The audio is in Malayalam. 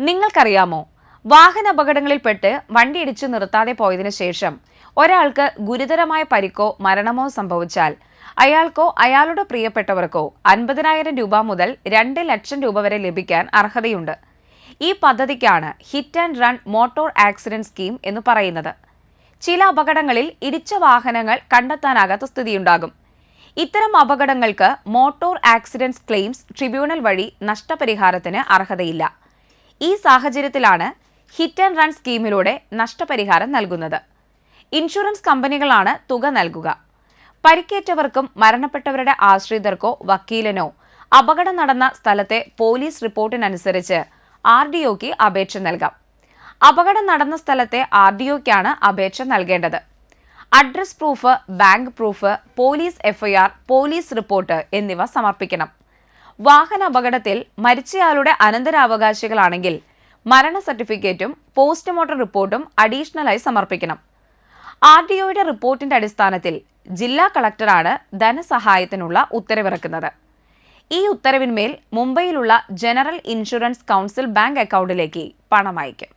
നിങ്ങൾക്കറിയാമോ? വാഹന അപകടങ്ങളിൽപ്പെട്ട് വണ്ടി ഇടിച്ചു നിർത്താതെ പോയതിനു ശേഷം ഒരാൾക്ക് ഗുരുതരമായ പരിക്കോ മരണമോ സംഭവിച്ചാൽ അയാൾക്കോ അയാളുടെ പ്രിയപ്പെട്ടവർക്കോ അൻപതിനായിരം രൂപ മുതൽ രണ്ട് ലക്ഷം രൂപ വരെ ലഭിക്കാൻ അർഹതയുണ്ട്. ഈ പദ്ധതിക്കാണ് hit and run motor accident scheme എന്ന് പറയുന്നത്. ചില അപകടങ്ങളിൽ ഇടിച്ച വാഹനങ്ങൾ കണ്ടെത്താനാകാത്ത സ്ഥിതിയുണ്ടാകും. ഇത്തരം അപകടങ്ങൾക്ക് മോട്ടോർ ആക്സിഡന്റ്സ് ക്ലെയിംസ് ട്രിബ്യൂണൽ വഴി നഷ്ടപരിഹാരത്തിന് അർഹതയില്ല. ഈ സാഹചര്യത്തിലാണ് ഹിറ്റ് ആൻഡ് റൺ സ്കീമിലൂടെ നഷ്ടപരിഹാരം നൽകുന്നത്. ഇൻഷുറൻസ് കമ്പനികളാണ് തുക നൽകുക. പരിക്കേറ്റവർക്കും മരണപ്പെട്ടവരുടെ ആശ്രിതർക്കോ വക്കീലനോ അപകടം നടന്ന സ്ഥലത്തെ പോലീസ് റിപ്പോർട്ടിനനുസരിച്ച് ആർ ഡി ഒക്ക് അപേക്ഷ നൽകാം. അപകടം നടന്ന സ്ഥലത്തെ ആർ ഡി ഒക്കാണ് അപേക്ഷ നൽകേണ്ടത്. Address proof bank proof police FIR police report എന്നിവ സമർപ്പിക്കണം. വാഹന അപകടത്തിൽ മരിച്ചയാളുടെ അനന്തരാവകാശികളാണെങ്കിൽ മരണ സർട്ടിഫിക്കറ്റും പോസ്റ്റ്മോർട്ടം റിപ്പോർട്ടും അഡീഷണലായി സമർപ്പിക്കണം. ആർ ഡി ഒയുടെ റിപ്പോർട്ടിന്റെ അടിസ്ഥാനത്തിൽ ജില്ലാ കളക്ടറാണ് ധനസഹായത്തിനുള്ള ഉത്തരവിറക്കുന്നത്. ഈ ഉത്തരവിന്മേൽ മുംബൈയിലുള്ള ജനറൽ ഇൻഷുറൻസ് കൗൺസിൽ ബാങ്ക് അക്കൗണ്ടിലേക്ക് പണം അയക്കും